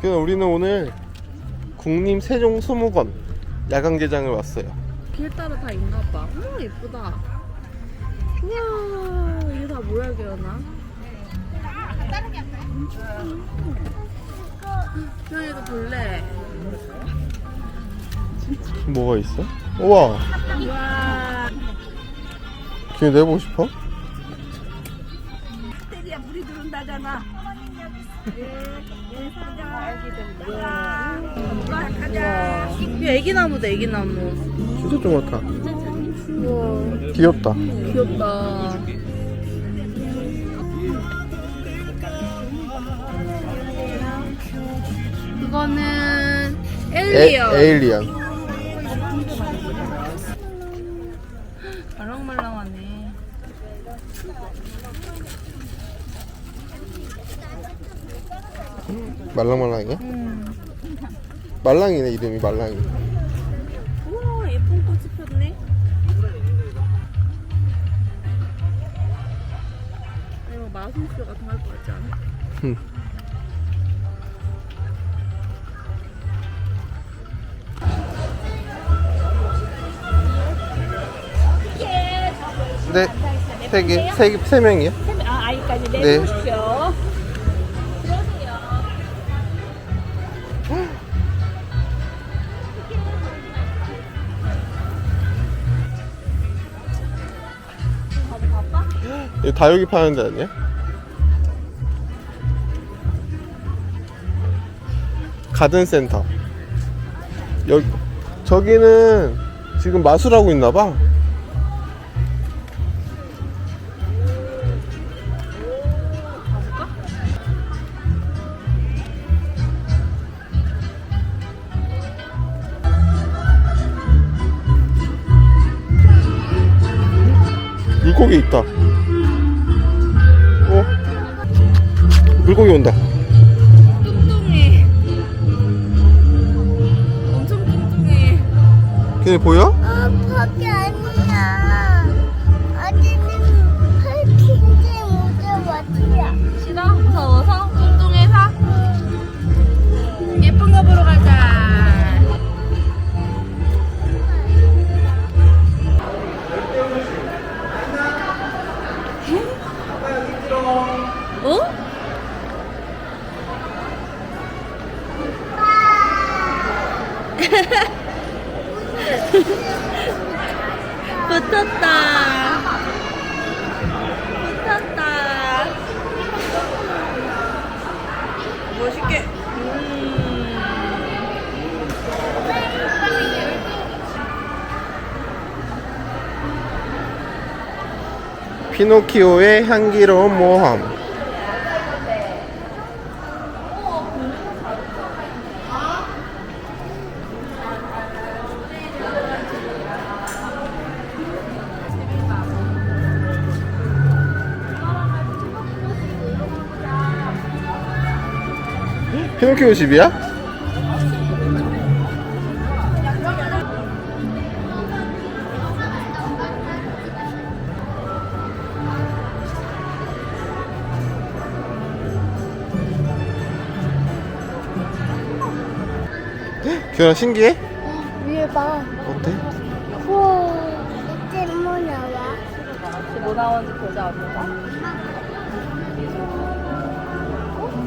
그래서 우리는 오늘 국립 세종수목원 야간 개장을 왔어요. 길 따라 다 있나 봐. 음 예쁘다. 우와 이게 다 뭐야 기어나? 형이도 볼래. 뭐가 있어? 우와, 우와. 걔 내보고 싶어? 들어온다잖아. 가자. 이 애기 나무다 애기 나무. 진짜 조그맣다. 우와 귀엽다. 귀엽다. 그거는 에, 엘리언. 에일리언. 말랑말랑하네. 말랑말랑이야? 음. 말랑이네 이름이 말랑이. 우와 예쁜 꽃이 폈네. 이거 마술쇼 같은 거할것 같지 않아? 흠. 네, 세 개, 세, 개- 세 명이요? 아, 아이까지 네. 내보십시오. 이거 다 여기 파는 데 아니야? 가든센터. 여기 저기는 지금 마술하고 있나 봐. 물고기 있다. 물고기 온다. 뚱뚱해. 엄청 뚱뚱해. 걔네 보여? 붙었다. 붙었다. 멋있게. 음. 피노키오의 향기로운 모험. 피노키오 집이야? 규현아 신기해? 위에 봐. 어때? 우와, 이제 뭐 나와? 뭐 나오는지 보자, 엄마가.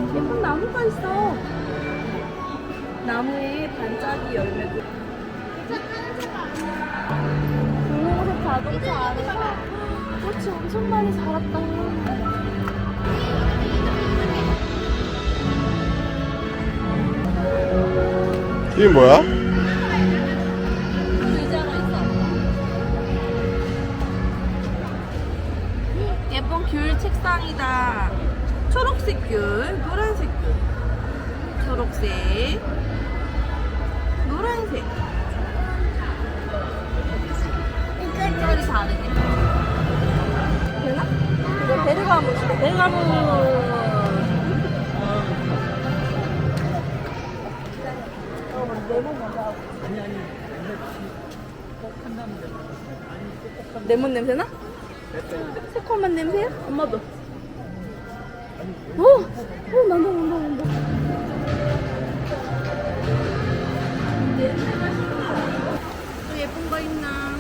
어? 예쁜 나무가 있어. 나무에 반짝이 열매도. 분홍색 자동차 안에서 꽃이 엄청 많이 자랐다. 이게 뭐야? 예쁜 귤 책상이다. 초록색 귤, 노란색 귤. 초록색, 노란색. 색깔이 다르네. 되나? 이거 베르가모시다. 베르가모. 레몬 냄새나? 새콤한 냄새? 엄마도. 어, 어, 난다, 난다, 난다. 또 예쁜 거 있나?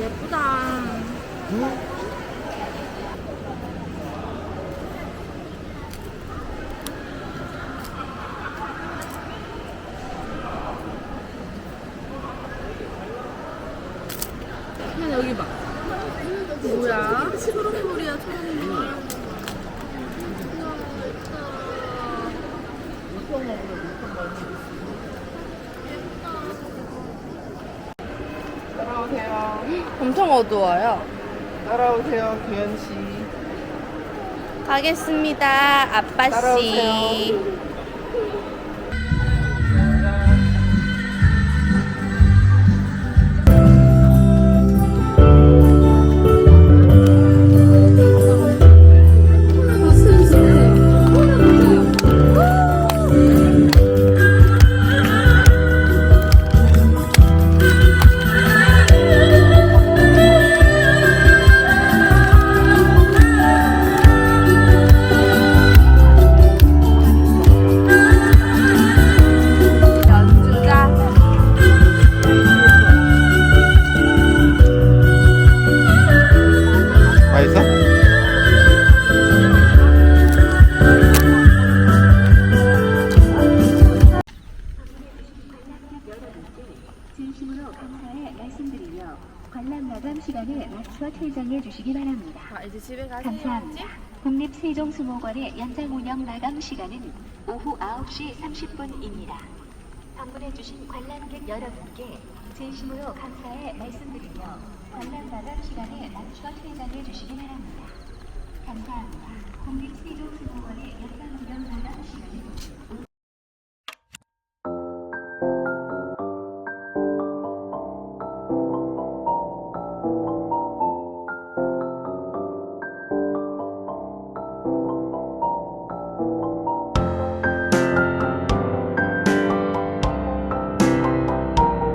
예쁘다. 그냥 여기 봐. 뭐야? 초록물이야, 초록물. 따라오세요. 엄청 어두워요. 따라오세요, 규현 씨. 가겠습니다, 아빠 씨. 따라오세요. 연 시간에 맞춰 출장해 주시기 바랍니다. 아, 이제 집에 가세요. 감사합니다. 국립세종수목원의 연장 운영 마감 시간은 오후 9시 30분입니다. 방문해 주신 관람객 여러분께 진심으로 감사의 말씀드리며 관람 마감 시간에 맞춰 출장해 주시기 바랍니다. 감사합니다. 국립세종수목원의 연장 운영 마감 시간은